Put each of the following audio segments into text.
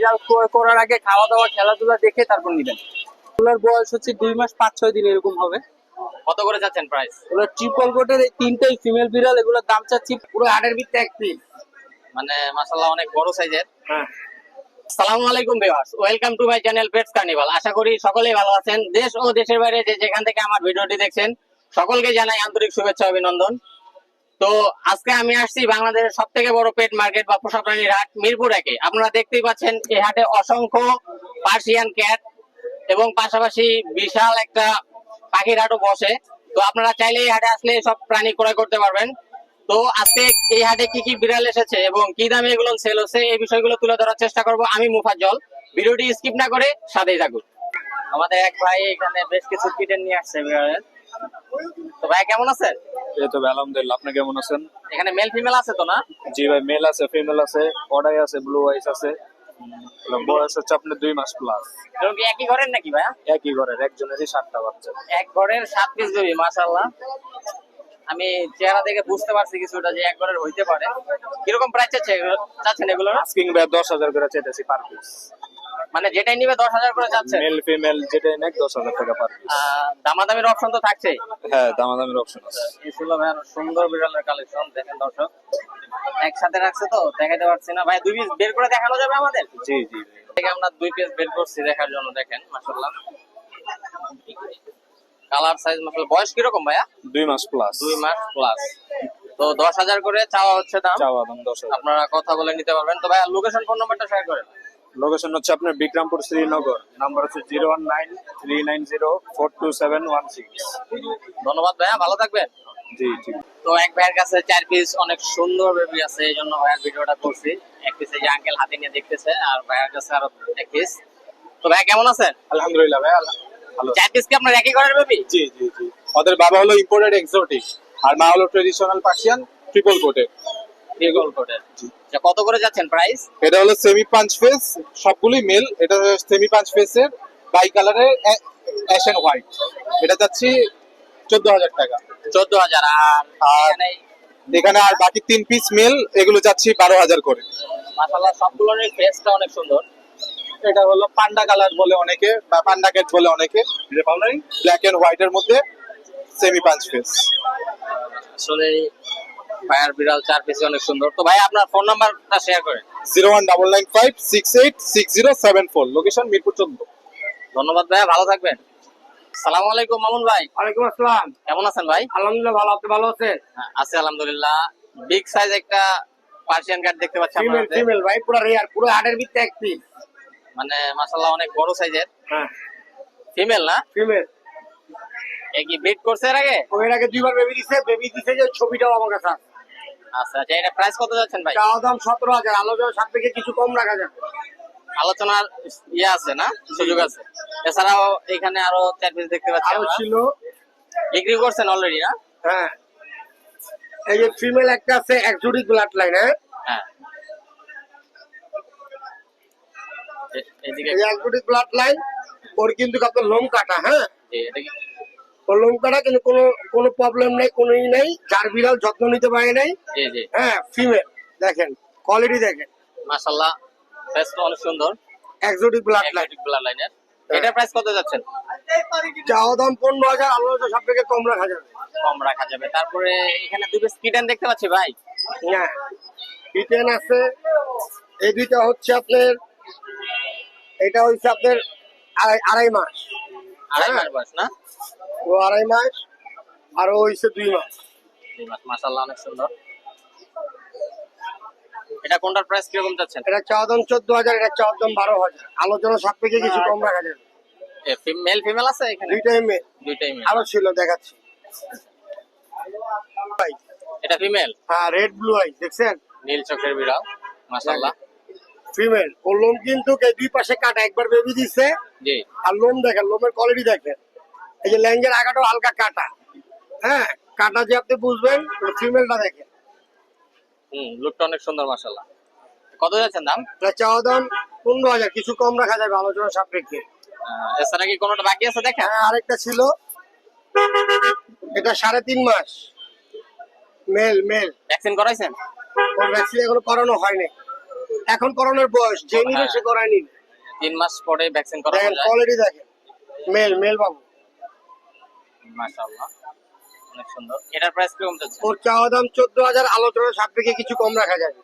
বিড়াল ক্রয় করার আগে খাওয়া দাওয়া খেলাধুলা দেখে তারপর নিবেন। বয়স হচ্ছে দুই মাস পাঁচ ছয় দিন এরকম হবে। কত করে যাচ্ছেন প্রাইস এগুলো ট্রিপল কোটের এই তিনটাই ফিমেল বিড়াল এগুলোর দাম চাচ্ছি পুরো হাটের ভিতরে এক পিস মানে মাশাআল্লাহ অনেক বড় সাইজের হ্যাঁ। আসসালামু আলাইকুম viewers welcome to my channel pets carnival আশা করি সকলেই ভালো আছেন। দেশ ও দেশের বাইরে যে যেখান থেকে আমার ভিডিওটি দেখছেন সকলকে জানাই আন্তরিক শুভেচ্ছা অভিনন্দন। তো আজকে আমি আসছি বাংলাদেশের সব থেকে বড় পেট মার্কেট বা পোষা প্রাণীর হাট মিরপুর একে। আপনারা দেখতেই পাচ্ছেন এই হাটে অসংখ্য পার্সিয়ান ক্যাট এবং পাশাপাশি বিশাল একটা পাখির হাটও বসে। তো আপনারা চাইলে এই হাটে আসলে সব প্রাণী ক্রয় করতে পারবেন। তো আজকে এই হাটে কি কি বিড়াল এসেছে এবং কি দামে এগুলো সেল হচ্ছে এই বিষয়গুলো তুলে ধরার চেষ্টা করব আমি মুফাজ্জল। ভিডিওটি স্কিপ না করে সাথেই থাকুন। আমাদের এক ভাই এখানে বেশ কিছু কিটেন নিয়ে আসছে বিড়ালের। তো ভাই কেমন আছেন? এই তো ভাই, আলহামদুলিল্লাহ। আপনি কেমন আছেন? এখানে মেল ফিমেল আছে তো না? জি ভাই মেল আছে ফিমেল আছে অডাই আছে ব্লু আইস আছে। বয়স হচ্ছে আপনার দুই মাস প্লাস কি একই ঘরের নাকি ভাইয়া? একই ঘরের একজনেরই সাতটা বাচ্চা। এক ঘরের সাত পিস জমি মাশাআল্লাহ। আমি চেহারা দেখে বুঝতে পারছি কিছুটা যে এক ঘরের হইতে পারে। কীরকম প্রাইস চাচ্ছে চাচ্ছেন এগুলো? আস্কিং ভাই দশ হাজার করে চাইতেছি পার পিস মানে যেটাই নিবে দশ হাজার করে চাচ্ছে মেল ফিমেল যেটাই নেক দশ হাজার টাকা পার দামাদামির অপশন তো থাকছে হ্যাঁ দামাদামির অপশন আছে। এই ছিল ভাই সুন্দর বিড়ালের কালেকশন দেখেন দর্শক। একসাথে রাখছে তো দেখাতে পারছি না। ভাই দুই পিস বের করে দেখানো যাবে আমাদের? জি জি থেকে আমরা দুই পিস বের করছি দেখার জন্য দেখেন মাশাআল্লাহ। কালার সাইজ মাশাআল্লাহ। বয়স কীরকম ভাইয়া? দুই মাস প্লাস দুই মাস প্লাস তো দশ হাজার করে চাওয়া হচ্ছে দাম। চাওয়া দাম দশ আপনারা কথা বলে নিতে পারবেন। তো ভাইয়া লোকেশন ফোন নাম্বারটা শেয়ার করেন। লোকেশন হচ্ছে আপনার বিক্রমপুর শ্রীনগর। নাম্বার হচ্ছে zero one nine three nine zero four two seven one six ধন্যবাদ ভাইয়া ভালো থাকবেন। জি জি তো এক ভাইয়ের কাছে চার পিস অনেক সুন্দর বেবি আছে এই জন্য ভাইয়ের ভিডিওটা করছি। এক পিস এই যে আঙ্কেল হাতে নিয়ে দেখতেছে আর ভাইয়ের কাছে আরও এক পিস তো ভাই কেমন আছেন? আলহামদুলিল্লাহ ভাই আল্লাহ- ভালো। চার পিস কি আপনার একই ঘরের বেবি জি জি জি। ওদের বাবা হলো ইম্পোর্টেড এক্সোটিক আর মা হলো ট্রেডিশনাল পার্সিয়ান ট্রিপল কোটেড ত্রিকোণ কোটের আচ্ছা, কত করে যাচ্ছেন প্রাইস এটা হলো সেমি পাঁচ ফেস সবগুলোই মেল এটা সেমি পাঁচ ফেসের বাই কালারের অ্যাশ এন্ড হোয়াইট এটা যাচ্ছি চোদ্দ হাজার টাকা। চোদ্দ হাজার। আর আর এখানে আর বাকি তিন পিস মেল এগুলো যাচ্ছি বারো হাজার করে। মাসাল্লাহ সবগুলোর ফেসটা অনেক সুন্দর। এটা হলো পান্ডা কালার বলে অনেকে বা পান্ডা ক্যাট বলে অনেকে। ব্ল্যাক এন্ড হোয়াইট এর মধ্যে সেমি পাঁচ ফেস আসলে ভাইয়ার বিড়াল চার পিস অনেক সুন্দর। তো ভাই আপনার ফোন নাম্বারটা শেয়ার করেন। Zero one double nine five six eight six zero seven four location Mirpur চোদ্দ। ধন্যবাদ ভাইয়া ভালো থাকবেন। সালাম আলাইকুম মামুন ভাই। ওয়ালাইকুম আসসালাম। কেমন আছেন ভাই? আলহামদুলিল্লাহ ভালো আপনি ভালো আছেন? হ্যাঁ, আছি আলহামদুলিল্লাহ। বিগ সাইজ একটা পার্সিয়ান কাট দেখতে পাচ্ছি ফিমেল ফিমেল ভাই পুরো রেয়ার পুরো হাটের ভিতরে এক পিস মানে মাশাআল্লাহ অনেক বড় সাইজের হ্যাঁ। ফিমেল না? ফিমেল এ কি ব্রিড করছে এর আগে? ওর আগে দুইবার বেবি দিছে বেবি দিছে যে ছবিটাও আমার কাছে আছে। আচ্ছা আচ্ছা এটা প্রাইস কত যাচ্ছেন ভাই? চাওয়া দাম সতেরো হাজার আলোচনা সাত থেকে কিছু কম রাখা যাবে। আলোচনার ইয়ে আছে না? সুযোগ আছে। এছাড়াও এখানে আরও চার পিস দেখতে পাচ্ছি আরও ছিল। বিক্রি করছেন অলরেডি না? হ্যাঁ। এই যে ফিমেল একটা আছে একজোড়ি ব্লাড লাইন হ্যাঁ? হ্যাঁ। এদিকে এই যে একজোড়ি ব্লাড লাইন ওর কিন্তু আপনার লোম কাটা হ্যাঁ? এটা কি ওর লোম কাটা কিন্তু কোনো কোনো প্রবলেম নেই কোনো ই নেই। যার বিড়াল যত্ন নিতে পারে নাই। জি জি। হ্যাঁ ফিমেল দেখেন কোয়ালিটি দেখেন। মাশাআল্লাহ বেশ অনেক সুন্দর। একজোড়ি ব্লাড লাইন ব্লাড লাইনের এটার প্রাইস কত যাচ্ছেন? চাওয়া দাম পনেরো হাজার আলোচনা সব থেকে কম রাখা যাবে। কম রাখা যাবে। তারপরে এখানে দুটো স্কিডেন দেখতে পাচ্ছি ভাই। হ্যাঁ রিটেন আছে। এই দুইটা হচ্ছে আপনার এটা হচ্ছে আপনার আড়াই আড়াই মাস। আড়াই হ্যাঁ। মাস না? ও আড়াই মাস আর ও দুই মাস। দুই মাস মাশাআল্লাহ অনেক সুন্দর। এটা কোনটার প্রাইস কীরকম যাচ্ছেন? এটা চাওয়া দাম চোদ্দ হাজার এটা চাওয়া দাম বারো হাজার। আলোচনা সব থেকে কিছু কম রাখা যাবে। মেল ফিমেল আছে এখানে? দুইটাই মেয়ে দুইটাই মেল আরও ছিল দেখাচ্ছি। ভাই, এটা ফিমেল হ্যাঁ রেড ব্লু আই দেখছেন? নীল চোখের বিড়াল মাশাআল্লাহ। ফিমেল ও লোম কিন্তু দুই পাশে কাটা একবার বেবি দিচ্ছে জি। আর লোম দেখেন লোমের কোয়ালিটি দেখেন। এই যে ল্যাঙ্গের আগাটাও হালকা কাটা। হ্যাঁ কাটা যে আপনি বুঝবেন ফিমেলটা দেখেন। হুম লুকটা অনেক সুন্দর মাশাআল্লাহ। কত যাচ্ছেন দাম? এটা চাওয়া দাম পনেরো হাজার কিছু কম রাখা যাবে আলোচনা সাপেক্ষে। এছাড়া কি কোনোটা বাকি আছে দেখেন? হ্যাঁ আরেকটা ছিল। এটা সাড়ে তিন মাস। মেল মেল ভ্যাকসিন করাইছেন? ওর ভ্যাকসিন এখনও করানো হয়নি। এখন করানোর বয়স যে নিবে সে করায় নিবে। তিন মাস পরে ভ্যাকসিন করানো যায়। কোয়ালিটি দেখেন। মেল মেল বাবু। মাশাআল্লাহ। অনেক সুন্দর। এটার প্রাইস কীরকম যাচ্ছে? ওর চাওয়া দাম চোদ্দ হাজার সাপেক্ষে কিছু কম রাখা যাবে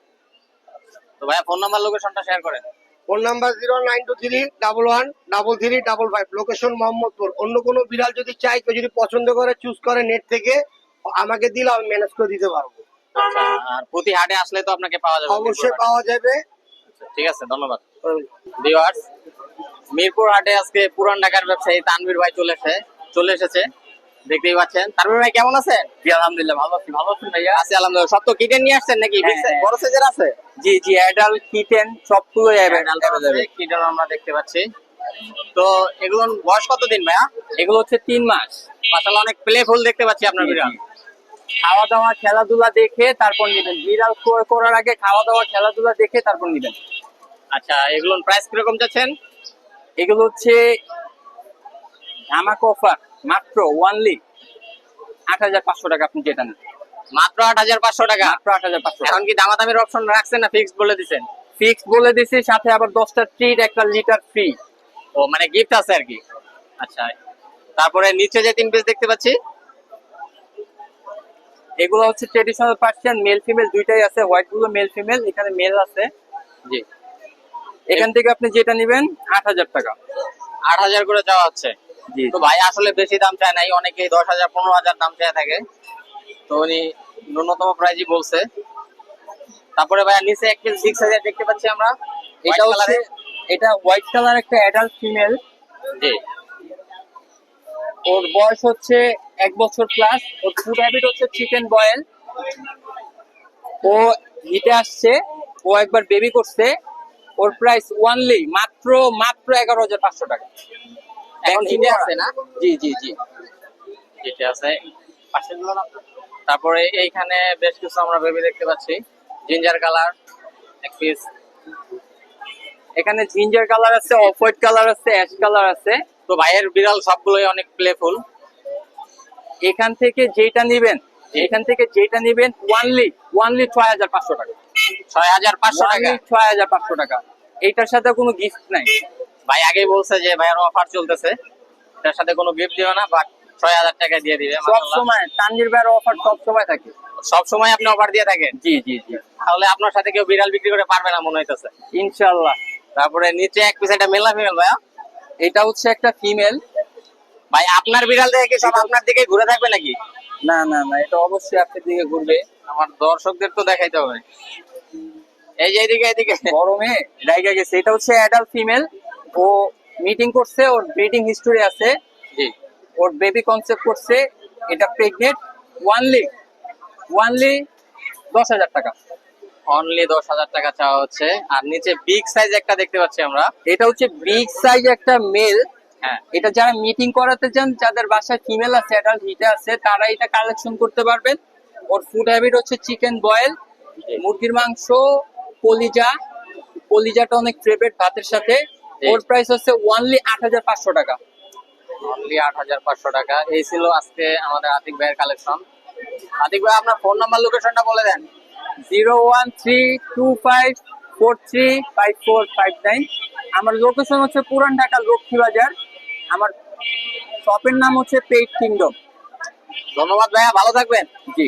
তো ভাইয়া ফোন নাম্বার লোকেশনটা শেয়ার করেন। Phone number zero nine two three double one double three double five. Location Mohammadpur. অন্য কোনো বিড়াল যদি চাই কেউ যদি পছন্দ করে চুজ করে নেট থেকে আমাকে দিলে আমি ম্যানেজ করে দিতে পারব। আচ্ছা আর প্রতি হাটে আসলে তো আপনাকে পাওয়া যাবে অবশ্যই পাওয়া যাবে। ঠিক আছে ধন্যবাদ। ভিউয়ার্স মিরপুর হাটে আজকে পুরান ঢাকার ব্যবসায়ী তানভীর ভাই চলে এসে চলে এসেছে। দেখতেই পাচ্ছেন। তানভীর ভাই কেমন আছেন? জি আলহামদুলিল্লাহ ভালো আছি। ভালো আছেন ভাইয়া? আছে আলহামদুলিল্লাহ। সব তো কিটে নিয়ে আসছেন নাকি? হ্যাঁ, হ্যাঁ। বড় সাইজের আছে? জি জি অ্যাডাল্ট কিটেন কিটেন আমরা দেখতে পাচ্ছি। তো এগুলো বয়স কতদিন ভাইয়া? এগুলো হচ্ছে তিন মাস। অনেক প্লেফুল দেখতে পাচ্ছি আপনার বিড়াল খাওয়া দাওয়া খেলাধুলা দেখে তারপর নিবেন। বিড়াল ক্রয় করার আগে খাওয়া দাওয়া খেলাধুলা দেখে তারপর নিবেন। আচ্ছা এগুলোর প্রাইস কীরকম যাচ্ছেন? এগুলো হচ্ছে ধামাক অফার মাত্র ওয়ানলি আট হাজার পাঁচশো টাকা আপনি যেটা নেন। মাত্র আট হাজার পাঁচশো টাকা? মাত্র আট হাজার পাঁচশো এখন কি দামাদামির অপশন রাখছেন না ফিক্স বলে দিচ্ছেন ফিক্স বলে দিছি সাথে আবার দশটা ট্রিট একটা লিটার ফ্রি ও মানে গিফট আছে আর কি? আচ্ছা। তারপরে নিচে যে তিন পিস দেখতে পাচ্ছি। এগুলো হচ্ছে ট্রেডিশনাল পার্সিয়ান মেল ফিমেল দুইটাই আছে। হোয়াইটগুলো মেল ফিমেল এখানে মেল আছে। জি। এখান থেকে আপনি যেটা নেবেন আট হাজার টাকা। আট হাজার করে যাওয়া হচ্ছে। তো ভাই আসলে বেশি দাম চায় নাই অনেকেই দশ হাজার পনেরো হাজার দাম চায় থাকে। তো উনি ন্যূনতম প্রাইজই বলছে। তারপরে ভাই নিচে এক পিস সিক্স হাজার দেখতে পাচ্ছি আমরা। এটা হচ্ছে এটা হোয়াইট কালার একটা অ্যাডাল্ট ফিমেল জি। ওর বয়স হচ্ছে এক বছর প্লাস ওর ফুড হ্যাবিট হচ্ছে চিকেন বয়েল ও হিটে আসছে। ও একবার বেবি করছে। ওর প্রাইস ওয়ানলি মাত্র মাত্র এগারো হাজার পাঁচশো টাকা। এখন Vaccine হিটে করা। আছে না? জি জি জি। হিটে আছে। তারপরে এইখানে বেশ কিছু আমরা বেবি দেখতে পাচ্ছি। জিঞ্জার কালার এক পিস এখানে জিঞ্জার কালার আছে অফ হোয়াইট কালার আছে অ্যাশ কালার আছে। তো ভাইয়ের বিড়াল সবগুলোই অনেক প্লেফুল এখান থেকে যেটা নিবেন এখান থেকে যেটা নিবেন ওয়ানলি ওয়ানলি ছয় হাজার পাঁচশো টাকা। ছয় হাজার পাঁচশো টাকা? ছয় হাজার পাঁচশো টাকা। এইটার সাথে কোনো গিফট নাই। ভাই আগেই বলছে যে ভাইয়ের অফার চলতেছে। এটার সাথে কোনো গিফট দিবে না বাট ছয় হাজার টাকা দিয়ে দিবে সব সময় তানজির ভাইয়ের অফার সব সময় থাকে। সব সময় আপনি অফার দিয়ে থাকেন? জি জি জি। তাহলে আপনার সাথে কেউ বিড়াল বিক্রি করে পারবে না মনে হইতেছে। ইনশাল্লাহ তারপরে নিচে এক পিস একটা মেলা ফিমেল ভাইয়া? এটা হচ্ছে একটা ফিমেল ভাই আপনার বিড়াল দেখে কি সব আপনার দিকে ঘুরে থাকবে নাকি? না না না এটা অবশ্যই আপনার দিকে ঘুরবে। আমার দর্শকদের তো দেখাইতে হবে। এই যে এদিকে এদিকে গরমে জায়গা গেছে। এটা হচ্ছে অ্যাডাল্ট ফিমেল ও মিটিং করছে ওর ব্রিডিং হিস্টোরি আছে। জি। ওর বেবি কনসেপ্ট করছে এটা প্রেগনেন্ট ওয়ানলি ওয়ানলি দশ হাজার টাকা। অনলি দশ হাজার টাকা চাওয়া হচ্ছে। আর নিচে বিগ সাইজ একটা দেখতে পাচ্ছি আমরা। এটা হচ্ছে বিগ সাইজ একটা মেল হ্যাঁ। এটা যারা মিটিং করাতে চান যাদের বাসায় ফিমেল আছে অ্যাডাল্ট হিটে আছে তারা এটা কালেকশন করতে পারবেন। ওর ফুড হ্যাবিট হচ্ছে চিকেন বয়েল মুরগির মাংস কলিজা। কলিজাটা অনেক ফেভারিট ভাতের সাথে। ওর প্রাইস হচ্ছে আট হাজার পাঁচশো টাকা। অনলি আট হাজার পাঁচশো টাকা। এই ছিল আজকে আমাদের আতিক ভাইয়ের কালেকশন আতিক ভাই আপনার ফোন নাম্বার লোকেশনটা বলে দেন। Zero one three two five four three five four five nine. আমার লোকেশন হচ্ছে পুরান ঢাকা লক্ষ্মী বাজার আমার শপের নাম হচ্ছে পেইড কিংডম ধন্যবাদ ভাইয়া ভালো থাকবেন। জি।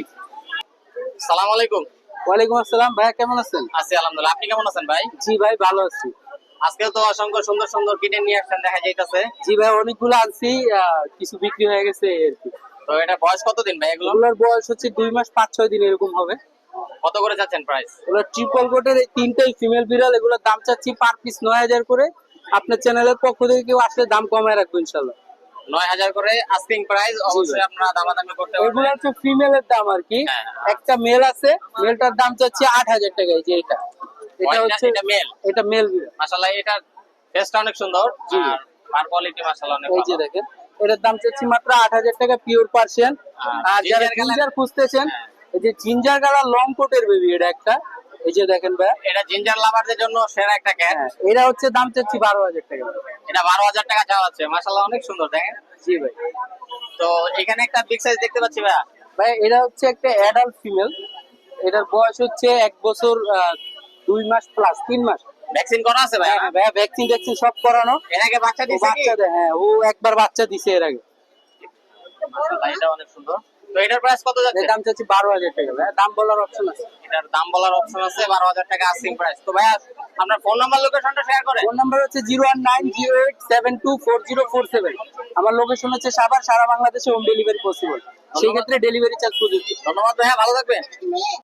সালাম আলাইকুম। ওয়ালাইকুম আসসালাম। ভাইয়া কেমন আছেন? আছি আলহামদুলিল্লাহ। আপনি কেমন আছেন ভাই? জি ভাই ভালো আছি। আজকে তো অসংখ্য সুন্দর সুন্দর কিনে নিয়ে আসছেন দেখা যাইতেছে। জি ভাই অনেকগুলো আনছি কিছু বিক্রি হয়ে গেছে এই আর কি। তো এটা বয়স কতদিন ভাই এগুলো? এগুলোর বয়স হচ্ছে দুই মাস পাঁচ ছয় দিন এরকম হবে। কত করে যাচ্ছেন প্রাইস এগুলো ট্রিপল কোটের এই তিনটাই ফিমেল বিড়াল এগুলোর দাম চাচ্ছি পার পিস নয় হাজার করে। আপনার চ্যানেলের পক্ষ থেকে কেউ আসলে দাম কমায় রাখব ইনশাল্লাহ নয় হাজার করে আস্কিং প্রাইস অবশ্যই আপনারা দামাদামি করতে এগুলো হচ্ছে ফিমেলের দাম আর কি। হ্যাঁ। একটা মেল আছে মেলটার দাম চাচ্ছি আট হাজার টাকা এই যে এটা। এটা হচ্ছে এটা male? এটা মেল মাশাআল্লাহ এটার ফেসটা অনেক সুন্দর জি। আর কোয়ালিটি মাশাআল্লাহ অনেক এই যে দেখেন এটার দাম চাচ্ছি মাত্র আট হাজার টাকা পিওর পার্সিয়ান আর আর যারা জিঞ্জার খুঁজতেছেন হ্যাঁ। এই যে জিঞ্জার লং কোটের বেবি এটা একটা। এই যে দেখেন ভাই। এটা জিঞ্জার লাভারদের জন্য সেরা একটা ক্যাট হ্যাঁ, এটা হচ্ছে দাম চাচ্ছি টাকা। এটা বারো হাজার টাকা চাওয়া হচ্ছে মাশাআল্লাহ অনেক সুন্দর দেখেন। জি ভাই। তো এখানে একটা বিগ সাইজ দেখতে পাচ্ছি ভাই এটা হচ্ছে একটা অ্যাডাল্ট ফিমেল এটার বয়স হচ্ছে এক বছর দুই মাস প্লাস তিন মাস। ভ্যাকসিন করা আছে ভাই? হ্যাঁ ভ্যাকসিন ভ্যাকসিন সব করানো। এর আগে বাচ্চা দিছে বাচ্চা হ্যাঁ ও একবার বাচ্চা দিছে এর আগে। মাশাআল্লাহ, এটা অনেক সুন্দর। তো এটার প্রাইস কত যাচ্ছে? দাম চাচ্ছি টাকা বলার অপশন আছে। এটার দাম বলার অপশন আছে বারো হাজার টাকা আস্কিং প্রাইস তো আপনার ফোন নাম্বার লোকেশনটা শেয়ার ফোন নাম্বার হচ্ছে zero one nine zero eight seven two four zero four seven আমার লোকেশন হচ্ছে সাভার সারা বাংলাদেশে হোম ডেলিভারি পসিবল সেই ক্ষেত্রে ডেলিভারি চার্জ প্রযোজ্য ধন্যবাদ ভাইয়া ভালো থাকবেন।